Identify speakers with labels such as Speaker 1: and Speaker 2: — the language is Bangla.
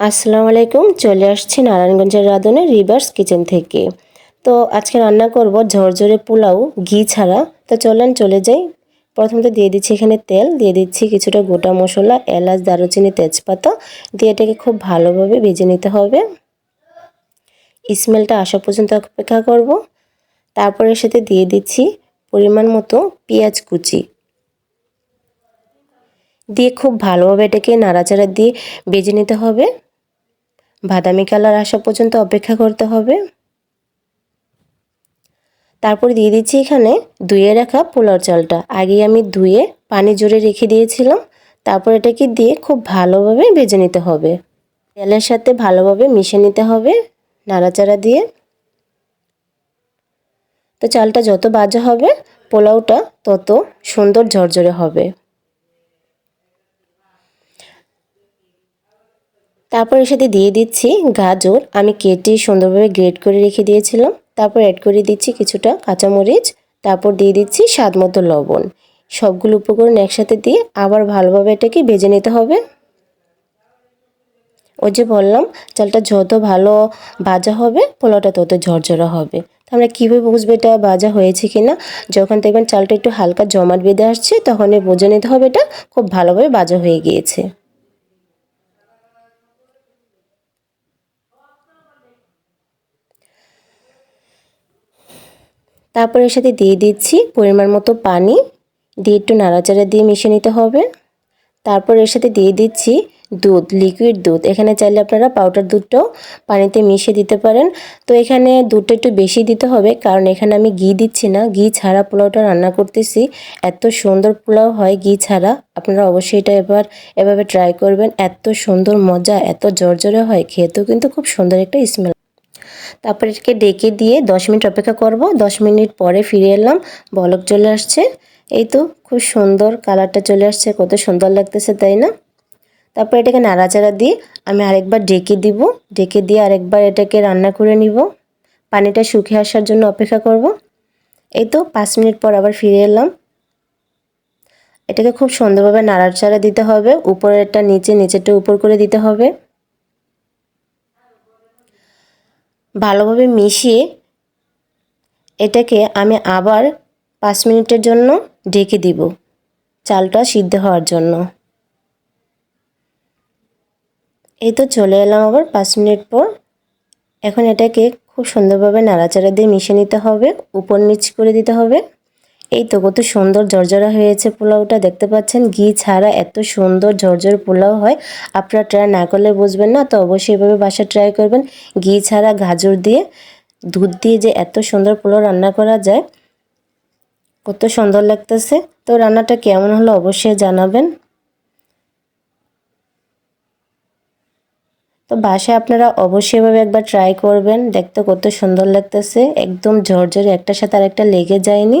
Speaker 1: আসসালামু আলাইকুম, চলে আসছি নারায়ণগঞ্জের রাঁধুনি রিভার্স কিচেন থেকে। তো আজকে রান্না করব ঝরঝরে পোলাও, ঘি ছাড়া। তো চলেন, চলে যাই। প্রথমত দিয়ে দিচ্ছি এখানে তেল, দিয়ে দিচ্ছি কিছুটা গোটা মশলা, এলাচ, দারুচিনি, তেজপাতা। দিয়ে এটাকে খুব ভালোভাবে ভেজে নিতে হবে। স্মেলটা আসা পর্যন্ত অপেক্ষা করব। তারপরে সাথে দিয়ে দিচ্ছি পরিমাণ মতো পেঁয়াজ কুচি। দিয়ে খুব ভালোভাবে এটাকে নাড়াচাড়া দিয়ে বেজে নিতে হবে। বাদামি কালার আসা পর্যন্ত অপেক্ষা করতে হবে। তারপর দিয়ে দিচ্ছি এখানে ধুয়ে রাখা পোলাও চালটা। আগে আমি ধুয়ে পানি জুড়ে রেখে দিয়েছিলাম। তারপর এটাকে দিয়ে খুব ভালোভাবে ভেজে নিতে হবে। তেলের সাথে ভালোভাবে মিশে নিতে হবে নাড়াচাড়া দিয়ে। তো চালটা যত বাজা হবে, পোলাওটা তত সুন্দর ঝরঝরে হবে। তারপর এর সাথে দিয়ে দিচ্ছি গাজর। আমি কেটে সুন্দরভাবে গ্রেড করে রেখে দিয়েছিলাম। তারপর অ্যাড করে দিচ্ছি কিছুটা কাঁচামরিচ। তারপর দিয়ে দিচ্ছি স্বাদ মতো লবণ। সবগুলো উপকরণ একসাথে দিয়ে আবার ভালোভাবে এটাকে ভেজে নিতে হবে। ওই যে বললাম, চালটা যত ভালো ভাজা হবে, পোলাওটা তত ঝরঝরা হবে। তো আমরা কীভাবে বুঝব এটা ভাজা হয়েছে কি না যখন দেখবেন চালটা একটু হালকা জমাট বেঁধে আসছে, তখনই বুঝে নিতে হবে এটা খুব ভালোভাবে ভাজা হয়ে গিয়েছে। তারপর এর সাথে দিয়ে দিচ্ছি পরিমাণ মতো পানি। দিয়ে একটু নাড়াচাড়া দিয়ে মিশে নিতে হবে। তারপর এর সাথে দিয়ে দিচ্ছি দুধ লিকুইড দুধ। এখানে চাইলে আপনারা পাউডার দুধটাও পানিতে মিশিয়ে দিতে পারেন। তো এখানে দুধটা একটু বেশি দিতে হবে কারণ এখানে আমি ঘি দিচ্ছি না। ঘি ছাড়া পোলাওটা রান্না করতেছি। এত সুন্দর পোলাও হয় ঘি ছাড়া। আপনারা অবশ্যই এটা এবার এভাবে ট্রাই করবেন। এত সুন্দর মজা, এত জর্জরে হয়, খেতেও কিন্তু খুব সুন্দর একটা স্মেল তারপর এটাকে ডেকে দিয়ে দশ মিনিট অপেক্ষা করব। দশ মিনিট পরে ফিরে এলাম, বলক চলে আসছে। এই তো খুব সুন্দর কালারটা চলে আসছে, কত সুন্দর লাগতেছে, তাই না? তারপর এটাকে নাড়াচাড়া দিয়ে আমি আরেকবার ডেকে দিব। ডেকে দিয়ে আরেকবার এটাকে রান্না করে নিব। পানিটা শুকিয়ে আসার জন্য অপেক্ষা করব। এই তো পাঁচ মিনিট পর আবার ফিরে এলাম। এটাকে খুব সুন্দরভাবে নাড়াচাড়া দিতে হবে। উপরেরটা নিচে, নিচেরটা উপর করে দিতে হবে। ভালোভাবে মিশিয়ে এটাকে আমি আবার পাঁচ মিনিটের জন্য ঢেকে দিব চালটা সিদ্ধ হওয়ার জন্য। এই তো চলে এলাম আবার পাঁচ মিনিট পর। এখন এটাকে খুব সুন্দরভাবে নাড়াচাড়া দিয়ে মিশিয়ে নিতে হবে, উপর নিচ করে দিতে হবে। এই তো কত সুন্দর ঝরঝরা হয়েছে পোলাওটা, দেখতে পাচ্ছেন? ঘি ছাড়া এত সুন্দর ঝরঝর পোলাও হয়। আপনারা ট্রাই না করলে বুঝবেন না, তো অবশ্যই এভাবে বাসা ট্রাই করবেন। ঘি ছাড়া গাজর দিয়ে, দুধ দিয়ে যে এত সুন্দর পোলাও রান্না করা যায়, কত সুন্দর লাগতেছে। তো রান্নাটা কেমন হলো অবশ্যই জানাবেন। তো বাসায় আপনারা অবশ্যই এভাবে একবার ট্রাই করবেন, দেখতে কত সুন্দর লাগতেছে। একদম ঝরঝরে, একটার সাথে আর একটা লেগে যায়নি।